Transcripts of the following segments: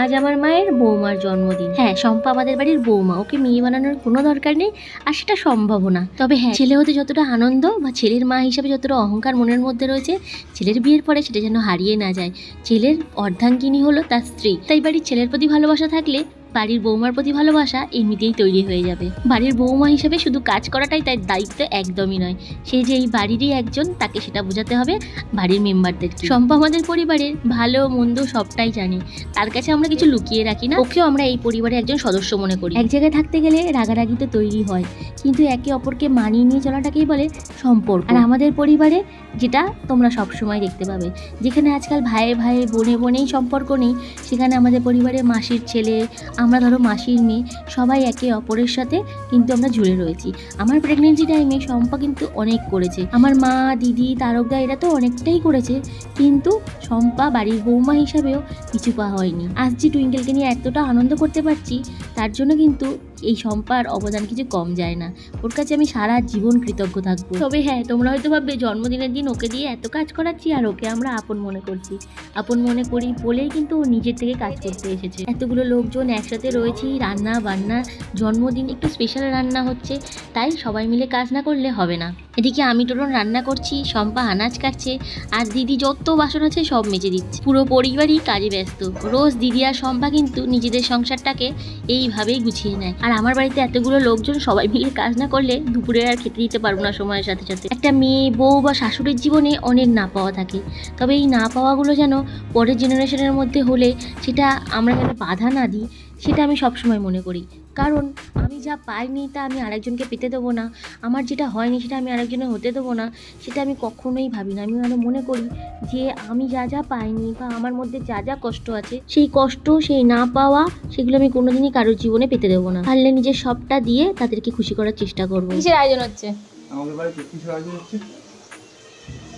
আজ আমার মায়ের বৌমার জন্মদিন। হ্যাঁ শম্পা আমাদের বাড়ির বৌমা। ওকে মেয়ে বানানোর কোনো দরকার নেই আর সেটা সম্ভবও না। তবে হ্যাঁ ছেলে হতে যতটা আনন্দ বা ছেলের মা হিসাবে যতটা অহংকার মনের মধ্যে রয়েছে, ছেলের বিয়ের পরে সেটা যেন হারিয়ে না যায়। ছেলের অর্ধাঙ্গিনী হলো তার স্ত্রী। তাই বাড়ির ছেলের প্রতি ভালোবাসা থাকলে বাড়ির বৌমার প্রতি ভালোবাসা এমনিতেই তৈরি হয়ে যাবে। বাড়ির বৌমা হিসেবে শুধু কাজ করাটাই তার দায়িত্ব একদমই নয়। সে যে এই বাড়িরই একজন, তাকে সেটা বোঝাতে হবে বাড়ির মেম্বারদের শম্পা আমাদের পরিবারের ভালো মন্দ সবটাই জানে। তার কাছে আমরা কিছু লুকিয়ে রাখি না। ওকেও আমরা এই পরিবারের একজন সদস্য মনে করি। এক জায়গায় থাকতে গেলে রাগারাগি তো তৈরি হয়। কিন্তু একে অপরকে মানিয়ে নিয়ে চলাটাকেই বলে সম্পর্ক। আর আমাদের পরিবারে যেটা তোমরা সব সময় দেখতে পাবে। যেখানে আজকাল ভাইয়ে ভাইয়ে, বোনে বোনেই সম্পর্ক নেই, সেখানে আমাদের পরিবারে মাসির ছেলে, আমরা ধরো মাসির মেয়ে, সবাই একে অপরের সাথে কিন্তু আমরা জুড়ে রয়েছি। আমার প্রেগনেন্সি টাইমে শম্পা কিন্তু অনেক করেছে। আমার মা, দিদি তারকদা এরা তো অনেকটাই করেছে, কিন্তু শম্পা বাড়ির বৌমা হিসাবেও পিছু পা হয়নি। আজ যে টুইঙ্কেলকে নিয়ে এতটা আনন্দ করতে পারছি, তার জন্য কিন্তু এই শম্পার অবদান কিছু কম যায় না। ওর কাছে আমি সারা জীবন কৃতজ্ঞ থাকব। তবে হ্যাঁ তোমরা হয়তো ভাববে, জন্মদিনের দিন ওকে দিয়ে এত কাজ করাচ্ছি আর ওকে আমরা আপন মনে করছি। আপন মনে করি বলেই কিন্তু ও নিজের থেকে কাজ করতে এসেছে। এতগুলো লোকজন একসাথে রয়েছি, রান্না বান্না, জন্মদিন, একটু স্পেশাল রান্না হচ্ছে। তাই সবাই মিলে কাজ না করলে হবে না। এদিকে আমি টোটন রান্না করছি, শম্পা আনাজ কাটছে, আর দিদি যত বাসন আছে সব মেজে দিচ্ছে। পুরো পরিবারই কাজে ব্যস্ত। রোজ দিদি আর শম্পা কিন্তু নিজেদের সংসারটাকে এইভাবেই গুছিয়ে নেয়। আর আমার বাড়িতে এতগুলো লোকজন সবাই মিলে কাজ না করলে দুপুরে আর খেতে দিতে পারব না সময়ের সাথে সাথে। একটা মেয়ে, বউ বা শাশুড়ির জীবনে অনেক না পাওয়া থাকে। তবে এই না পাওয়াগুলো যেন পরের জেনারেশনের মধ্যে হলে সেটা আমরা যেন বাধা না দিই, সেটা আমি সবসময় মনে করি। কারণ আমি যা পাইনি তা আমি আরেকজনকে পেতে দেবো না। আমার যেটা হয়নি সেটা আমি আরেকজনের হতে দেবো না সেটা আমি কখনোই ভাবি না। আমি আরও মনে করি যে আমি যা যা পাইনি বা আমার মধ্যে যা যা কষ্ট আছে সেই কষ্ট সেই না পাওয়া সেগুলো আমি কোনোদিনই কারোর জীবনে পেতে দেবো না। পারলে নিজের সবটা দিয়ে তাদেরকে খুশি করার চেষ্টা করব। কিসের আয়োজন হচ্ছে? আমাদের বাড়িতে কিসের আয়োজন হচ্ছে?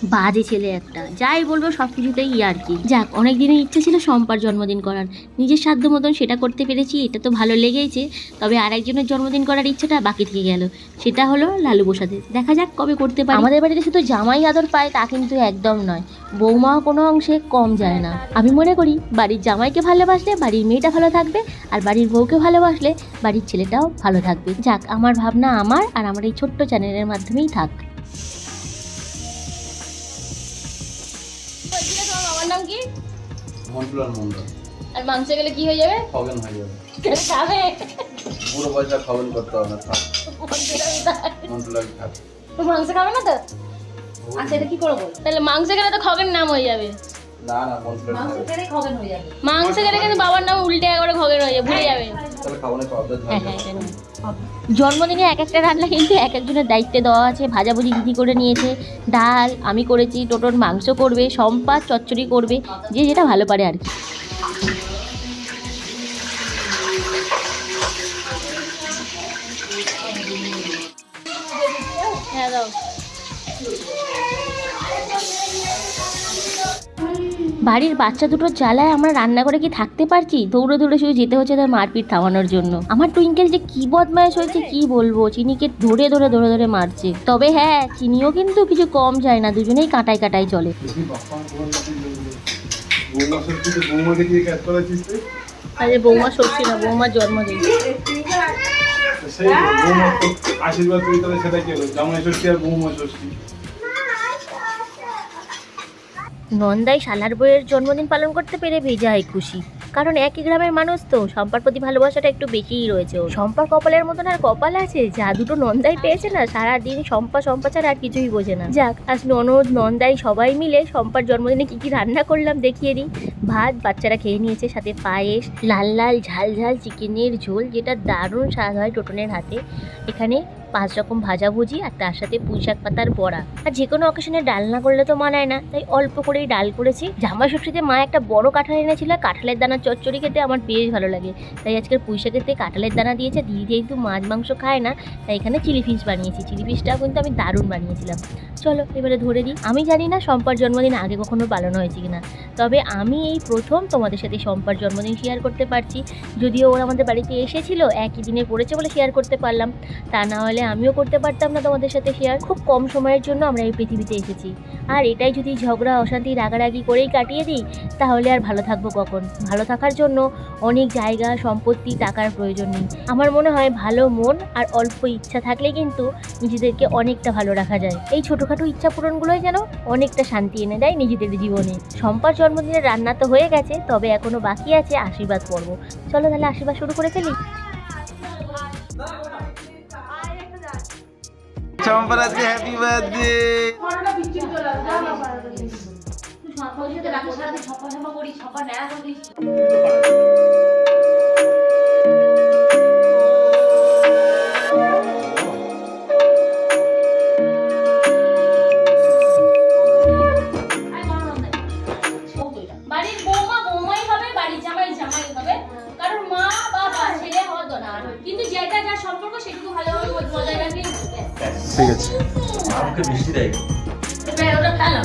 বাজে ছেলে একটা। যাই বলব সব কিছুতেই আর কি। যাক অনেক দিনের ইচ্ছে ছিল শম্পার জন্মদিন করার। নিজের সাধ্য মতন সেটা করতে পেরেছি, এটা তো ভালো লেগেছে তবে আরেকজনের জন্মদিন করার ইচ্ছেটা বাকি থেকে গেল। সেটা হলো লালু প্রসাদের। দেখা যাক কবে করতে পারি। আমাদের বাড়িতে শুধু জামাই আদর পায় তা কিন্তু একদম নয়। বৌমাও কোনো অংশে কম যায় না। আমি মনে করি, বাড়ির জামাইকে ভালোবাসলে বাড়ির মেয়েটা ভালো থাকবে, আর বাড়ির বউকে ভালোবাসলে বাড়ির ছেলেটাও ভালো থাকবে। যাক, আমার ভাবনা আমার, আর আমার এই ছোট্ট চ্যানেলের মাধ্যমেই থাক। মন্টুলাল মন্ডল আর মাংস গেলে কি হয়ে যাবে? খগেন হয়ে যাবে। খাবে। পুরো পয়সা খগেন করতে হবে না থাক। মন্টুলাল থাক মাংস খাবে না তো? আচ্ছা এটা কি করব? তাহলে মাংস গেলে তো খগের নাম হয়ে যাবে। না না মাংস গেলে কিন্তু বাবার নাম উল্টে একবারে খগের হয়ে যাবে ভুলে যাবে। তাহলে হ্যাঁ হ্যাঁ এটা নিন। জন্মদিনে এক একটা রান্না কিন্তু এক একজনের দায়িত্বে দেওয়া আছে। ভাজাভুজি দিদি করে নিয়েছে, ডাল, আমি করেছি, টোটোর মাংস করবে, সম্পাদ চচ্চড়ি করবে, যে যেটা ভালো পারে আর কি। বাড়ির বাচ্চা দুটোর জ্বালায় আমরা রান্না করে কি থাকতে পারছি? দৌড়ে দৌড়ে শুধু যেতে হচ্ছে তার মারপিট থামানোর জন্য। আমার টুইঙ্কেল যে কি বদমাইশ হয়েছে কি বলব? চিনিকে ধরে ধরে ধরে ধরে মারছে। তবে হ্যাঁ চিনিও কিন্তু কিছু কম যায় না, দুজনেই কাটাই কাটাই চলে। আরে বৌমা না, বৌমার জন্মদিন আশীর্বাদ তুই তাহলে কি হলো? জামাই ষষ্ঠী আর বৌমা ষষ্ঠী। নন্দাই শালার বইয়ের জন্মদিন পালন করতে পেরে বেজায় খুশি। কারণ একই গ্রামের মানুষ তো সম্পার প্রতি ভালোবাসাটা একটু বেশিই রয়েছে। সম্পার কপালের মতন আর কপাল আছে, যা দুটো নন্দাই পেয়েছে না, সারাদিন সম্পা সম্পা ছাড়া আর কিছুই বোঝে না। যাক, আজ ননদ, নন্দাই সবাই মিলে সম্পার জন্মদিনে কি কি রান্না করলাম দেখিয়ে দিই। ভাত বাচ্চারা খেয়ে নিয়েছে, সাথে পায়েস, লাল লাল, ঝাল ঝাল, চিকেনের ঝোল, যেটা দারুণ স্বাদ হয় টোটনের হাতে। এখানে পাঁচ রকম ভাজাভুজি আর তার সাথে পুঁই শাক পাতার বড়া। আর যে কোনো অকেশনে ডাল না করলে তো মানায় না, তাই অল্প করেই ডাল করেছি। জামা ষষ্ঠীতে মা একটা বড় কাঁঠাল এনেছিল কাঁঠালের দানা চচ্চড়ি খেতে আমার বেশ ভালো লাগে। তাই আজকের পুঁই শাকেতে কাঁঠালের দানা দিয়েছে দিদি যেহেতু মাছ মাংস খায় না, তাই এখানে চিলি ফিশ বানিয়েছি। চিলি ফিশটাও কিন্তু আমি দারুণ বানিয়েছিলাম। চলো, এবারে ধরে দিই আমি জানি না সম্পার জন্মদিন আগে কখনো পালন হয়েছে কিনা, তবে আমি এই প্রথম তোমাদের সাথে সম্পার জন্মদিন শেয়ার করতে পারছি। যদিও ওরা আমাদের বাড়িতে এসেছিল, একই দিনে পড়েছে বলে শেয়ার করতে পারলাম। তা না হলে আমিও করতে পারতাম না তোমাদের সাথে শেয়ার খুব কম সময়ের জন্য আমরা এই পৃথিবীতে এসেছি। আর এটাই যদি ঝগড়া, অশান্তি, রাগারাগি করেই কাটিয়ে দিই, তাহলে আর ভালো থাকব কখন? ভালো থাকার জন্য অনেক জায়গা, সম্পত্তি টাকার প্রয়োজন নেই। আমার মনে হয় ভালো মন আর অল্প ইচ্ছা থাকলে কিন্তু নিজেদেরকে অনেকটা ভালো রাখা যায়। এই ছোটোখাটো ইচ্ছা পূরণগুলোই যেন অনেকটা শান্তি এনে দেয় নিজেদের জীবনে। সম্পার জন্মদিনের রান্না তো হয়ে গেছে, তবে এখনও বাকি আছে আশীর্বাদ পর্ব। চলো তাহলে আশীর্বাদ শুরু করে ফেলি। চম্পার আজকে হ্যাপি বার্থডে বাড়ির আমাকে বৃষ্টি দেয়। ওটা ফেলো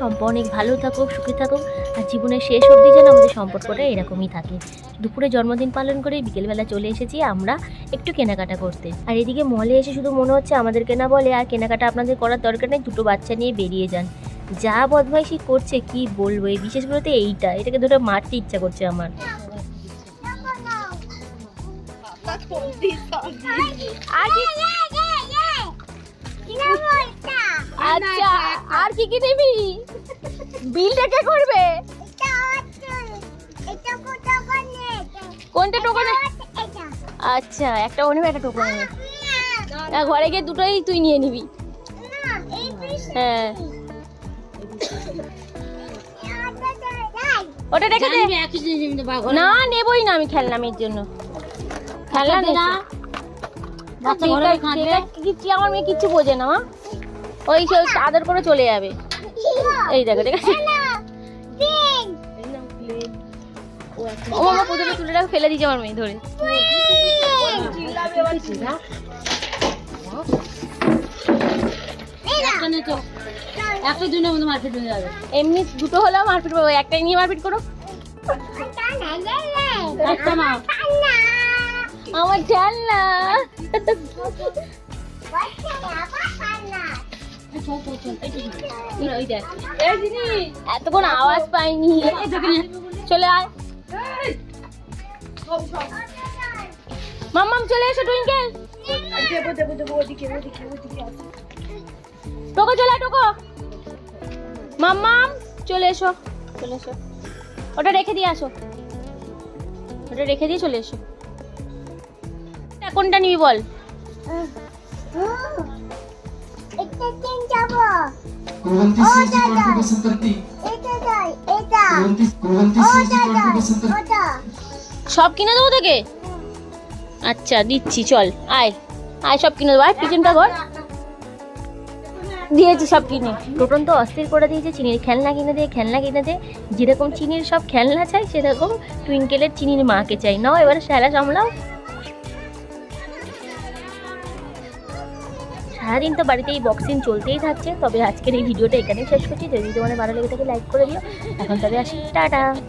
সম্প অনেক ভালো থাকুক সুখে থাকুক আর জীবনের শেষ অবধি যেন আমাদের সম্পর্কটা এরকমই থাকে। দুপুরে জন্মদিন পালন করে বিকেলবেলা চলে এসেছি আমরা একটু কেনাকাটা করতে। আর এদিকে মলে এসে শুধু মনে হচ্ছে আমাদের কেনা বলে আর কেনাকাটা আপনাদের করার দরকার নেই দুটো বাচ্চা নিয়ে বেরিয়ে যান। যা বদমাইশি করছে কি বলব? এই বিশেষ করে তো এইটা এটাকে ধরে মারতে ইচ্ছা করছে আমার। আচ্ছা আর কি কি নিবি? বিলটা কে করবে? কোনটা টোকনে? আচ্ছা একটা ও নেবে একটা টোকন নেবে। ঘরে গিয়ে দুটোই তুই নিয়ে নিবি। হ্যাঁ। ওটা রেখে দে। না নেবই না আমি খেলনা মেয়ের জন্য। খেলনা নেই কিচ্ছু আমার মেয়ে কিচ্ছু বোঝে না মা। ওই সে আদর করে চলে যাবে। এই দেখো ঠিক আছে? ও মামা প্রথমে তুলে ফেলে দিয়েছে আমার মেয়ে ধরে। একটা দিনের মধ্যে মার্কেট যাবে। এমনি দুটো হলেও মারপিট করব একটাই নিয়ে মারপিট করো। একটা মা আমার দেখ এতক্ষণ আওয়াজ পাইনি। চলে আয়। মাম্মাম, চলে এসো, টুইঙ্কেল। টোকো, চলে টোকো। মাম্মাম, চলে এসো। চলে এসো ওটা রেখে দিয়ে আসো। ওটা রেখে দিয়ে চলে এসো। কোনটা নিবি বল? ট্রেন যাব। কোনটি সিজি কর্পোরেশন তরতি এটা যাই এটা। কোনটি কোনটি সিজি কর্পোরেশন তরতি সব কিনে দেবো তোকে? আচ্ছা দিচ্ছি চল আয়। আয় সব কিনে দেবো। আয় পিছনটা ঘর দিয়েছি সব কিনে। টোটন তো অস্থির করে দিয়েছে চিনির খেলনা কিনে দিয়ে খেলনা কিনে দিয়ে যেরকম চিনির সব খেলনা চাই সেরকম টুইঙ্কেলের চিনির মাকে চাই। নাও এবারে স্যালা সামলাও। সারাদিন তো বাড়িতে এই বক্সিং চলতেই থাকছে। তবে আজকের এই ভিডিওটা এখানেই শেষ করছি। যদি তোমাদের ভালো লেগে থাকে লাইক করে দিও। এখন তবে আসি। টাটা!